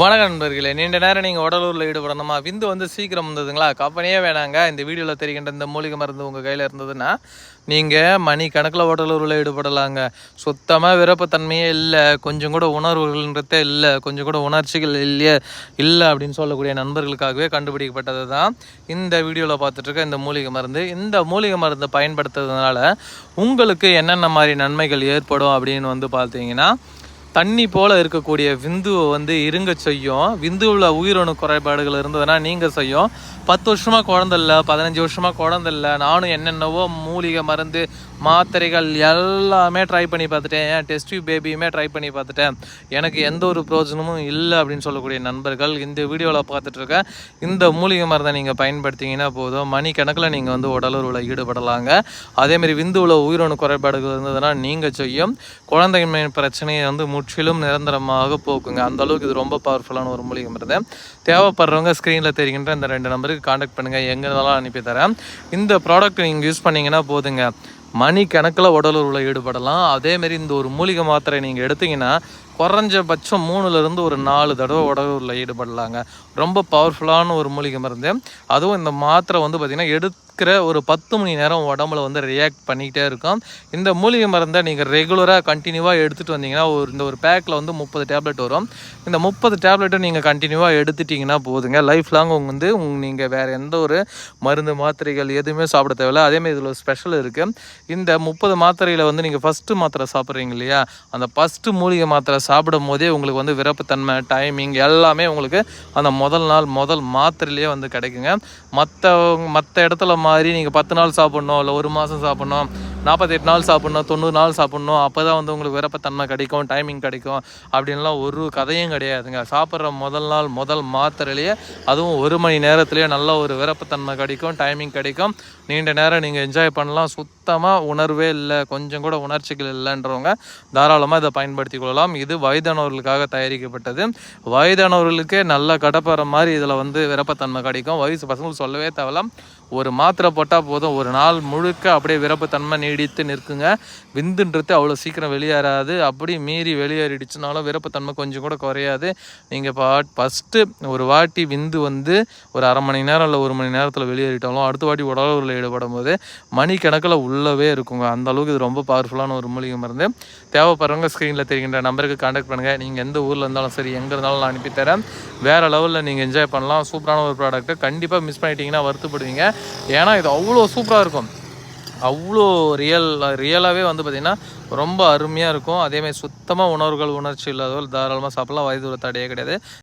வணக்கம் நண்பர்களே. நீண்ட நேரம் நீங்கள் உடலூரில் ஈடுபடணுமா? விந்து வந்து சீக்கிரம் வந்ததுங்களா? கம்பெனியே வேணாங்க. இந்த வீடியோவில் தெரிகின்ற இந்த மூலிகை மருந்து உங்கள் கையில் இருந்ததுன்னா நீங்கள் மணி கணக்கில் உடலூரில் ஈடுபடலாங்க. சுத்தமாக விருப்பத்தன்மையே இல்லை. கொஞ்சம் கூட உணர்வுகள்ன்றதே இல்லை. கொஞ்சம் கூட உணர்ச்சிகள் இல்லையே இல்லை அப்படின்னு சொல்லக்கூடிய நண்பர்களுக்காகவே கண்டுபிடிக்கப்பட்டது தான் இந்த வீடியோவில் பார்த்துட்ருக்க இந்த மூலிகை மருந்து. இந்த மூலிகை மருந்தை பயன்படுத்துறதுனால உங்களுக்கு என்னென்ன மாதிரி நன்மைகள் ஏற்படும் அப்படின்னு வந்து பார்த்தீங்கன்னா தண்ணி போல் இருக்கக்கூடிய விந்துவை வந்து இருங்க செய்யும். விந்துவில் உயிரணு குறைபாடுகள் இருந்ததுன்னா நீங்கள் செய்யும். பத்து வருஷமாக குழந்த இல்லை பதினஞ்சு வருஷமாக குழந்த இல்லை. நானும் என்னென்னவோ மூலிகை மருந்து மாத்திரைகள் எல்லாமே ட்ரை பண்ணி பார்த்துட்டேன். ஏன் டெஸ்ட் டியூப் பேபியுமே ட்ரை பண்ணி பார்த்துட்டேன். எனக்கு எந்த ஒரு பிரயோஜனமும் இல்லை அப்படின்னு சொல்லக்கூடிய நண்பர்கள் இந்த வீடியோவில் பார்த்துட்ருக்க இந்த மூலிகை மருந்தை நீங்கள் பயன்படுத்திங்கன்னா போதும். மணி கணக்கில் நீங்கள் வந்து உடலுறவில் ஈடுபடலாங்க. அதேமாரி விந்துவில் உயிரணு குறைபாடுகள் இருந்ததுன்னா நீங்கள் செய்யும். குழந்தைமை பிரச்சனையை வந்து முற்றிலும் நிரந்தரமாக போக்குங்க. அந்தளவுக்கு இது ரொம்ப பவர்ஃபுல்லான ஒரு மூலிகை மருந்து. தேவைப்படுறவங்க ஸ்க்ரீனில் தெரிகின்ற இந்த ரெண்டு நம்பருக்கு காண்டாக்ட் பண்ணுங்கள் எங்கே இருந்தாலும் அனுப்பி தரேன். இந்த ப்ராடக்ட் நீங்கள் யூஸ் பண்ணிங்கன்னா போதுங்க. மணி கணக்கில் உடலுறவில் ஈடுபடலாம். அதேமாரி இந்த ஒரு மூலிகை மாத்திரை நீங்கள் எடுத்தீங்கன்னா குறைஞ்சபட்சம் மூணுலேருந்து ஒரு நாலு தடவை உடலுறவில் ஈடுபடலாங்க. ரொம்ப பவர்ஃபுல்லான ஒரு மூலிகை மருந்து. அதுவும் இந்த மாத்திரை வந்து பார்த்திங்கன்னா எடுக்கிற ஒரு பத்து மணி நேரம் உடம்புல வந்து ரியாக்ட் பண்ணிக்கிட்டே இருக்கும். இந்த மூலிகை மருந்தை நீங்கள் ரெகுலராக கண்டினியூவாக எடுத்துகிட்டு வந்தீங்கன்னா ஒரு இந்த ஒரு பேக்கில் வந்து முப்பது டேப்லெட் வரும். இந்த முப்பது டேப்லெட்டும் நீங்கள் கண்டினியூவாக எடுத்துட்டிங்கன்னா போதுங்க. லைஃப் லாங் உங்கள் வந்து உங்க நீங்கள் வேறு எந்த ஒரு மருந்து மாத்திரைகள் எதுவுமே சாப்பிட தேவையில்ல. அதேமாதிரி இதில் ஸ்பெஷல் இருக்குது இந்த முப்பது மாத்திரையில் வந்து நீங்கள் ஃபஸ்ட்டு மாத்திரை சாப்பிட்றீங்க இல்லையா? அந்த ஃபஸ்ட்டு மூலிகை மாத்திரை சாப்பிடும் போதே உங்களுக்கு வந்து விரப்புத்தன்மை டைமிங் எல்லாமே உங்களுக்கு அந்த முதல் நாள் முதல் மாத்திரையிலே வந்து கிடைக்குங்க. மற்ற மற்ற இடத்துல மாதிரி நீங்கள் பத்து நாள் சாப்பிட்ணும் இல்லை ஒரு மாதம் சாப்பிட்ணும். நாற்பத்தெட்டு நாள் சாப்பிட்ணும் தொண்ணூறு நாள் சாப்பிட்ணும் அப்போ தான் வந்து உங்களுக்கு விரப்பத்தன்மை கிடைக்கும் டைமிங் கிடைக்கும் அப்படின்லாம் ஒரு கதையும் கிடையாதுங்க. சாப்பிட்ற முதல் நாள் முதல் மாத்திரையிலேயே அதுவும் ஒரு மணி நேரத்துலேயே நல்ல ஒரு விரப்பத்தன்மை கிடைக்கும் டைமிங் கிடைக்கும். நீண்ட நேரம் நீங்கள் என்ஜாய் பண்ணலாம். சுத்தமாக உணர்வே இல்லை. கொஞ்சம் கூட உணர்ச்சிகள் இல்லைன்றவங்க தாராளமாக இதை பயன்படுத்தி கொள்ளலாம். இது வயதானவர்களுக்காக தயாரிக்கப்பட்டது. வயதானவர்களுக்கே நல்ல கடப்படுற மாதிரி இதில் வந்து விரப்பத்தன்மை கிடைக்கும். வயசு பசங்களுக்கு சொல்லவே தேவலாம் ஒரு மாத்திரை போட்டால் போதும். ஒரு நாள் முழுக்க அப்படியே விரப்புத்தன்மை நீடித்து நிற்குங்க. விந்துன்றது அவ்வளோ சீக்கிரம் வெளியேறாது. அப்படி மீறி வெளியேறிடுச்சுனாலும் விரப்புத்தன்மை கொஞ்சம் கூட குறையாது. நீங்கள் பா ஃபஸ்ட்டு ஒரு வாட்டி விந்து வந்து ஒரு அரை மணி நேரம் இல்லை ஒரு மணி நேரத்தில் வெளியேறிட்டாலும் அடுத்த வாட்டி உடலுறவில் ஈடுபடும் போது மணிக்கணக்கில் உள்ளவே இருக்குங்க. அந்த அளவுக்கு இது ரொம்ப பவர்ஃபுல்லான ஒரு மூலிகை மருந்து. தேவைப்படுறவங்க ஸ்க்ரீனில் தெரிகின்ற நம்பருக்கு காண்டாக்ட் பண்ணுங்கள் நீங்கள் எந்த ஊரில் இருந்தாலும் சரி எங்கே இருந்தாலும் நான் அனுப்பித்தரேன். வேறு லெவலில் நீங்கள் என்ஜாய் பண்ணலாம். சூப்பரான ஒரு ப்ராடக்ட்டு கண்டிப்பாக மிஸ் பண்ணிட்டீங்கன்னா வருத்தப்படுவீங்க. ஏன்னா இது அவ்வளோ சூப்பராக இருக்கும். அவ்வளோ ரியல் ரியலாகவே வந்து பார்த்திங்கன்னா ரொம்ப அருமையாக இருக்கும். அதேமாதிரி சுத்தமாக உணர்வுகள் உணர்ச்சி இல்லாதவர்கள் தாராளமாக சாப்பிடலாம். வயது ஒரு தடையே கிடையாது.